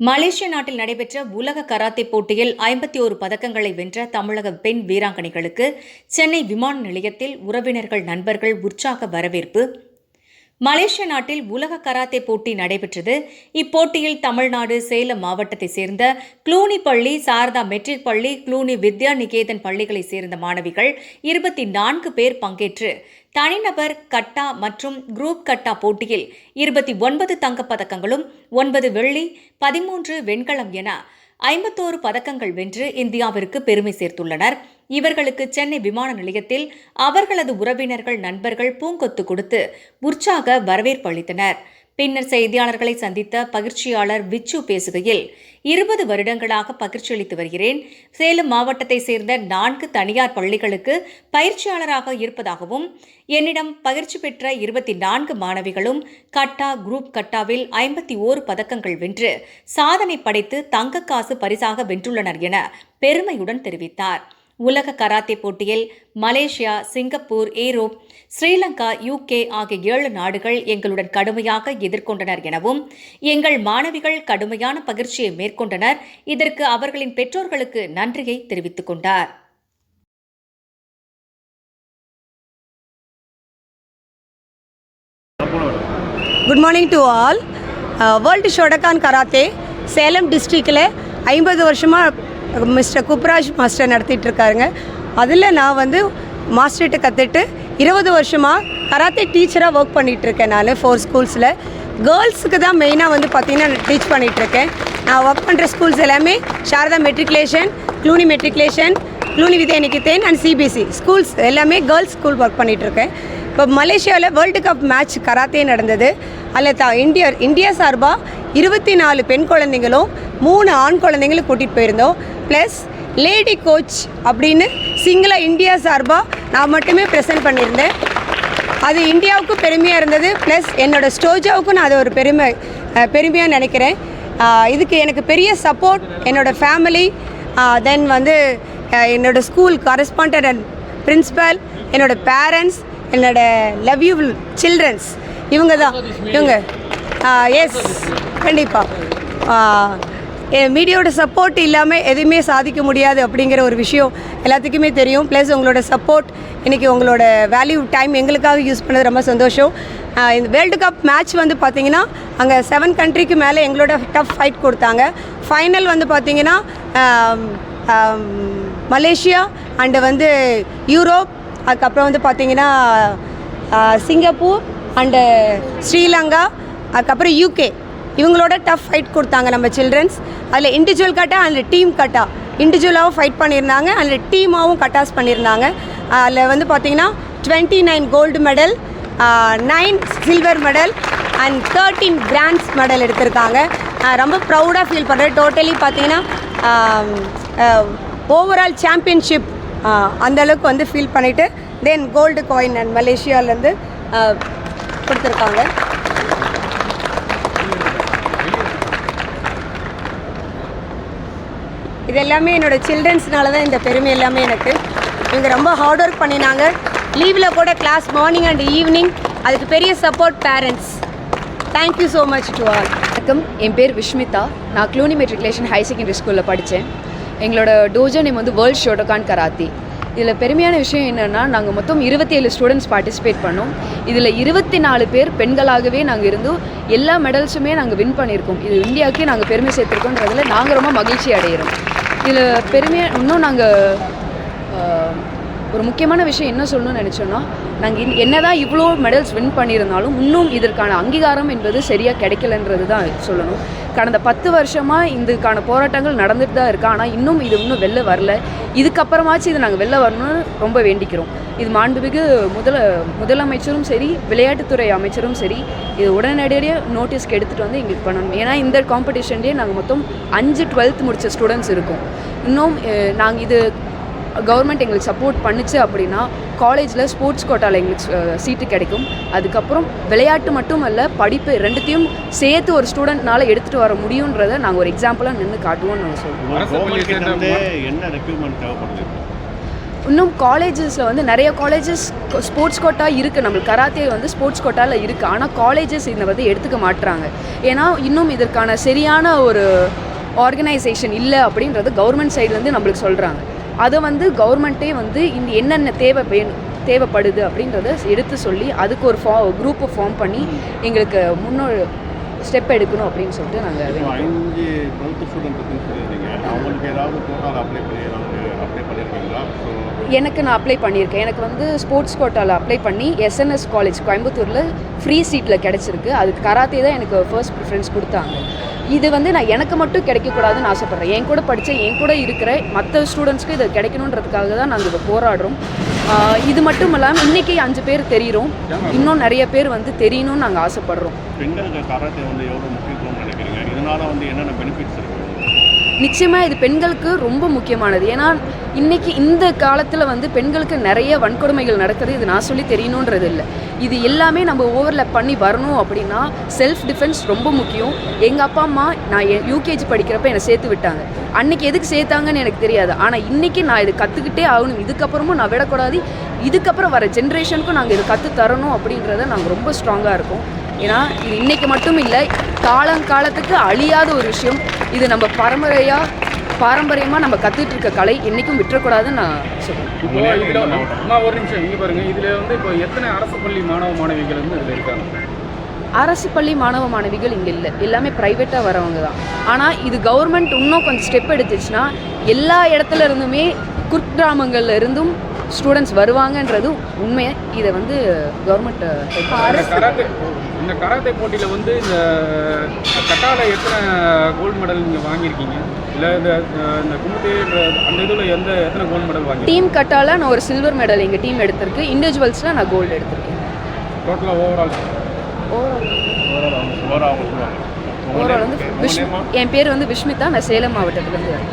மலேசிய நாட்டில் நடைபெற்ற உலக கராத்தே போட்டியில் ஐம்பத்தி ஒரு பதக்கங்களை வென்ற தமிழக பெண் வீராங்கனைகளுக்கு சென்னை விமான நிலையத்தில் உறவினர்கள் நண்பர்கள் உற்சாக வரவேற்பு. மலேசிய நாட்டில் உலக கராத்தே போட்டி நடைபெற்றது. இப்போட்டியில் தமிழ்நாடு சேலம் மாவட்டத்தைச் சேர்ந்த க்ளூனி பள்ளி சாரதா மெட்ரிக் பள்ளி க்ளூனி வித்யா நிகேதன் பள்ளிகளைச் சேர்ந்த மாணவிகள் இருபத்தி நான்கு பேர் பங்கேற்று தனிநபர் கட்டா மற்றும் குரூப் கட்டா போட்டியில் இருபத்தி ஒன்பது தங்கப் பதக்கங்களும் ஒன்பது வெள்ளி பதிமூன்று வெண்கலம் என ஐம்பத்தோரு பதக்கங்கள் வென்று இந்தியாவிற்கு பெருமை சேர்த்துள்ளனர். இவர்களுக்கு சென்னை விமான நிலையத்தில் அவர்களது உறவினர்கள் நண்பர்கள் பூங்கொத்து கொடுத்து உற்சாக வரவேற்பு அளித்தனர். பின்னர் செய்தியாளர்களை சந்தித்த பகிர்ச்சியாளர் விச்சு பேசுகையில் இருபது வருடங்களாக பகிர்ச்சி அளித்து வருகிறேன். சேலம் மாவட்டத்தைச் சேர்ந்த நான்கு தனியார் பள்ளிகளுக்கு பயிற்சியாளராக இருப்பதாகவும் என்னிடம் பயிற்சி பெற்ற இருபத்தி நான்கு மாணவிகளும் கட்டா குரூப் கட்டாவில் ஐம்பத்தி ஓரு பதக்கங்கள் வென்று சாதனை படைத்து தங்க காசு பரிசாக வென்றுள்ளனர் என பெருமையுடன் தெரிவித்தார். உலக கராத்தே போட்டியில் Malaysia Singapore Europe Sri Lanka UK ஆகிய ஏழு நாடுகள் எங்களுடன் கடுமையாக எதிர்கொண்டனர் எனவும் எங்கள் மாணவிகள் கடுமையான பகிர்ச்சியை மேற்கொண்டனர். இதற்கு அவர்களின் பெற்றோர்களுக்கு நன்றியை தெரிவித்துக் கொண்டார். Good morning to all world Shotokan karate Salem டிஸ்ட்ரிக்டில் ஐம்பது வருஷமாக மிஸ்டர் குப்ராஜ் மாஸ்டர் நடத்திட்டு இருக்காருங்க அதில் நான் வந்து மாஸ்டர்கிட்ட கற்றுட்டு இருபது வருஷமாக கராத்தே டீச்சராக ஒர்க் பண்ணிகிட்டு இருக்கேன் நான் ஃபோர் ஸ்கூல்ஸில் கேர்ள்ஸுக்கு தான் மெயினாக வந்து பார்த்திங்கன்னா நான் டீச் பண்ணிகிட்ருக்கேன் நான் ஒர்க் பண்ணுற ஸ்கூல்ஸ் எல்லாமே Sharada matriculation Cluny matriculation Cluny Vidya Niketan and CBSE schools எல்லாமே கேர்ள்ஸ் ஸ்கூல் ஒர்க் பண்ணிகிட்ருக்கேன் இப்போ மலேசியாவில் வேர்ல்டு கப் மேட்ச் கராத்தே நடந்தது. அதில் தா இந்தியா இந்தியா சார்பாக இருபத்தி நாலு பெண் குழந்தைங்களும் மூணு ஆண் குழந்தைங்களும் கூட்டிகிட்டு போயிருந்தோம். ப்ளஸ் லேடி கோச் அப்படின்னு சிங்கிளாக இந்தியா சார்பாக நான் மட்டுமே ப்ரெசென்ட் பண்ணியிருந்தேன். அது இந்தியாவுக்கு பெருமையாக இருந்தது ப்ளஸ் என்னோடய ஸ்டோஜாவுக்கும் நான் அதை ஒரு பெருமை பெருமையாக நினைக்கிறேன். இதுக்கு எனக்கு பெரிய சப்போர்ட் என்னோடய ஃபேமிலி தென் வந்து என்னோடய ஸ்கூல் கரஸ்பாண்டட் அண்ட் பிரின்ஸிபல் என்னோடய பேரண்ட்ஸ் என்னோடய லவ் யூ சில்ட்ரன்ஸ் இவங்க தான் இவங்க எஸ் கண்டிப்பாக மீடியாவோட சப்போர்ட் இல்லாமல் எதுவுமே சாதிக்க முடியாது அப்படிங்கிற ஒரு விஷயம் எல்லாத்துக்குமே தெரியும். ப்ளஸ் உங்களோட சப்போர்ட் இன்றைக்கி உங்களோட வேல்யூ டைம் எங்களுக்காக யூஸ் பண்ணது ரொம்ப சந்தோஷம். இந்த வேர்ல்டு கப் மேட்ச் வந்து பார்த்தீங்கன்னா அங்கே செவன் கண்ட்ரிக்கு மேலே எங்களோட டஃப் ஃபைட் கொடுத்தாங்க. ஃபைனல் வந்து பார்த்தீங்கன்னா மலேசியா அண்டு வந்து யூரோப் அதுக்கப்புறம் வந்து பார்த்தீங்கன்னா சிங்கப்பூர் அண்டு ஸ்ரீலங்கா அதுக்கப்புறம் யூகே இவங்களோட டஃப் ஃபைட் கொடுத்தாங்க நம்ம சில்ட்ரன்ஸ் அதில் இண்டிவிஜுவல் கட்டா அதில் டீம் கட்டா. இண்டிவிஜுவலாகவும் ஃபைட் பண்ணியிருந்தாங்க அதில் டீமாகவும் கட்டாஸ் பண்ணியிருந்தாங்க. அதில் வந்து பார்த்தீங்கன்னா twenty nine gold medal nine silver medal and thirteen grands medal எடுத்திருக்காங்க. ரொம்ப ப்ரௌடாக ஃபீல் பண்ணுறேன் டோட்டலி பார்த்தீங்கன்னா ஓவரால் சாம்பியன்ஷிப் அந்த அளவுக்கு வந்து ஃபீல் பண்ணிவிட்டு தென் கோல்டு காயின் அண்ட் மலேசியாவிலேருந்து கொடுத்துருக்காங்க. இது எல்லாமே என்னோட சில்ட்ரன்ஸ்னால தான் இந்த பெருமை எல்லாமே எனக்கு. இவங்க ரொம்ப ஹார்ட் ஒர்க் பண்ணினாங்க. லீவில் கூட கிளாஸ் மார்னிங் அண்ட் ஈவினிங் அதுக்கு பெரிய support parents thank you so much to all வணக்கம். என் பேர் விஷ்மிதா. நான் க்ளூனி மெட்ரிகுலேஷன் ஹை செகண்டரி ஸ்கூலில் படித்தேன் எங்களோட டோஜோ நேம் வந்து வேர்ல்ட் ஷோடோகான் கராத்தி இதில் பெருமையான விஷயம் என்னென்னா நாங்கள் மொத்தம் இருபத்தி ஏழு ஸ்டூடெண்ட்ஸ் பார்ட்டிசிபேட் பண்ணோம். இதில் இருபத்தி நாலு பேர் பெண்களாகவே நாங்கள் இருந்தோம் எல்லா மெடல்ஸுமே நாங்கள் வின் பண்ணியிருக்கோம். இது இந்தியாவுக்கே நாங்கள் பெருமை சேர்த்துருக்கோன்றதில் நாங்கள் ரொம்ப மகிழ்ச்சி அடைகிறோம் இதில் பெருமையாக இன்னும் நாங்கள் ஒரு முக்கியமான விஷயம் என்ன சொல்லணும்னு நினச்சோன்னா நாங்கள் என்ன தான் இவ்வளோ மெடல்ஸ் வின் பண்ணியிருந்தாலும் இன்னும் இதற்கான அங்கீகாரம் என்பது சரியாக கிடைக்கலன்றது தான் சொல்லணும். கடந்த பத்து வருஷமாக இதுக்கான போராட்டங்கள் நடந்துட்டு தான் இருக்குது ஆனால் இன்னும் இது இன்னும் வெளில வரல. இதுக்கப்புறமாச்சும் இது நாங்கள் வெளில வரணும்னு ரொம்ப வேண்டிக்கிறோம். இது மாண்புமிகு முதல முதலமைச்சரும் சரி விளையாட்டுத்துறை அமைச்சரும் சரி இது உடனடியாக நோட்டீஸ்க்கு எடுத்துகிட்டு வந்து எங்களுக்கு பண்ணணும். ஏன்னா இந்த காம்படிஷன்லேயே நாங்கள் மொத்தம் அஞ்சு டுவெல்த் முடித்த ஸ்டூடெண்ட்ஸ் இருக்கோம். இன்னும் நாங்கள் இது கவர்மெண்ட் எங்களுக்கு சப்போர்ட் பண்ணுச்சு அப்படின்னா காலேஜில் ஸ்போர்ட்ஸ் கோட்டாவில் எங்களுக்கு சீட்டு கிடைக்கும். அதுக்கப்புறம் விளையாட்டு மட்டும் அல்ல படிப்பு ரெண்டுத்தையும் சேர்த்து ஒரு ஸ்டூடெண்ட்னால எடுத்துகிட்டு வர முடியுன்றதை நாங்கள் ஒரு எக்ஸாம்பிளாக நின்று காட்டுவோம்னு நாங்கள் சொல்லுவோம் என்ன தேவைப்படுது? இன்னும் காலேஜஸில் வந்து நிறைய காலேஜஸ் ஸ்போர்ட்ஸ் கோட்டா இருக்குது நம்மளுக்கு கராத்தே வந்து ஸ்போர்ட்ஸ் கோட்டாவில் இருக்குது ஆனால் காலேஜஸ் இதை வந்து எடுத்துக்க மாட்டுறாங்க ஏன்னா இன்னும் இதற்கான சரியான ஒரு ஆர்கனைசேஷன் இல்லை அப்படின்றது கவர்மெண்ட் சைட்லேருந்து நம்மளுக்கு சொல்கிறாங்க அதை வந்து கவர்மெண்ட்டே வந்து இந்த என்னென்ன தேவை வேணும் தேவைப்படுது அப்படின்றத எடுத்து சொல்லி அதுக்கு ஒரு ஃபா குரூப்பை ஃபார்ம் பண்ணி எங்களுக்கு முன்னோர் ஸ்டெப் எடுக்கணும் அப்படின்னு சொல்லிட்டு நாங்கள் இப்போ அஞ்சு டுவெல்த்து ஸ்டூடெண்ட் இருக்குன்னு சொல்லியிருந்தீங்க அவங்களுக்கு ஏதாவது கோட்டாவில் அப்ளை பண்ணி ஏதாவது அப்ளை பண்ணியிருக்கீங்களா? ஸோ எனக்கு நான் அப்ளை பண்ணியிருக்கேன். எனக்கு வந்து ஸ்போர்ட்ஸ் கோட்டாவில் அப்ளை பண்ணி எஸ்என்எஸ் காலேஜ் கோயம்புத்தூரில் ஃப்ரீ சீட்டில் கிடச்சிருக்கு. அதுக்கு கராத்தே தான் எனக்கு ஃபர்ஸ்ட் ப்ரிஃபரன்ஸ் கொடுத்தாங்க. இது வந்து நான் எனக்கு மட்டும் கிடைக்கக்கூடாதுன்னு ஆசைப்பட்றேன். என் கூட படித்த என் கூட இருக்கிற மற்ற ஸ்டூடெண்ட்ஸ்க்கு இது கிடைக்கணுன்றதுக்காக தான் நாங்கள் இதை போராடுறோம். இது மட்டும் இல்லாமல் இன்றைக்கி அஞ்சு பேர் தெரியிறோம். இன்னும் நிறைய பேர் வந்து தெரியணும்னு நாங்கள் ஆசைப்பட்றோம். நிச்சயமாக இது பெண்களுக்கு ரொம்ப முக்கியமானது. ஏன்னா இன்னைக்கு இந்த காலத்தில் வந்து பெண்களுக்கு நிறைய வன்கொடுமைகள் நடக்குது. இது நான் சொல்லி தெரியணுன்றது இல்லை. இது எல்லாமே நம்ம ஓவர்லேப் பண்ணி வரணும் அப்படின்னா செல்ஃப் டிஃபென்ஸ் ரொம்ப முக்கியம். எங்கள் அப்பா அம்மா நான் யூகேஜி படிக்கிறப்ப என்னை சேர்த்து விட்டாங்க. அன்னைக்கு எதுக்கு சேர்த்தாங்கன்னு எனக்கு தெரியாது. ஆனால் இன்னைக்கு நான் இது கற்றுக்கிட்டே ஆகணும். இதுக்கப்புறமும் நான் விடக்கூடாது. இதுக்கப்புறம் வர ஜென்ரேஷனுக்கும் நாங்கள் இது கற்று தரணும் அப்படின்றத நாங்கள் ரொம்ப ஸ்ட்ராங்காக இருக்கோம். ஏன்னா இது இன்றைக்கி மட்டும் இல்லை காலங்காலத்துக்கு அழியாத ஒரு விஷயம். இது நம்ம பரம்பரையாக பாரம்பரியமாக நம்ம கற்றுட்டு இருக்க கலை என்றைக்கும் விட்டுறக்கூடாதுன்னு நான் சொல்லுவேன் இப்போ இதில் அம்மா ஒரு நிமிஷம் இங்கே பாருங்க. இதில் வந்து இப்போ எத்தனை அரசு பள்ளி மாணவ மாணவிகள் வந்து இதில் இருக்காங்க? அரசு பள்ளி மாணவ மாணவிகள் இங்கே இல்லை. எல்லாமே ப்ரைவேட்டாக வரவங்க தான். ஆனால் இது கவர்மெண்ட் இன்னும் கொஞ்சம் ஸ்டெப் எடுத்துச்சுன்னா எல்லா இடத்துல இருந்துமே குக்கிராமங்கள்ல இருந்தும் ஸ்டூடெண்ட்ஸ் வருவாங்கன்றது உண்மை இதை வந்து கவர்மெண்ட் இந்த கராத்தே இந்த கராத்தே போட்டியில் வந்து இந்த கட்டால எத்தனை கோல்டு மெடல் நீங்கள் வாங்கியிருக்கீங்க? இல்லை இந்த அஹ், இந்த குமுத்தே அந்த இதில் எந்த எத்தனை கோல்டு மெடல் வாங்கி டீம் கட்டால நான் ஒரு சில்வர் மெடல் எங்கள் டீம் எடுத்திருக்கு. இண்டிவிஜுவல்ஸில் நான் கோல்டு எடுத்திருக்கேன். டோட்டலாக ஓவரால் ஓவரால் ஓவராக சொல்லுவாங்க. ஓவரால் வந்து விஷ் என் பேர் வந்து விஷ்மிதா. நான் சேலம் மாவட்டத்துலேருந்து வரேன்.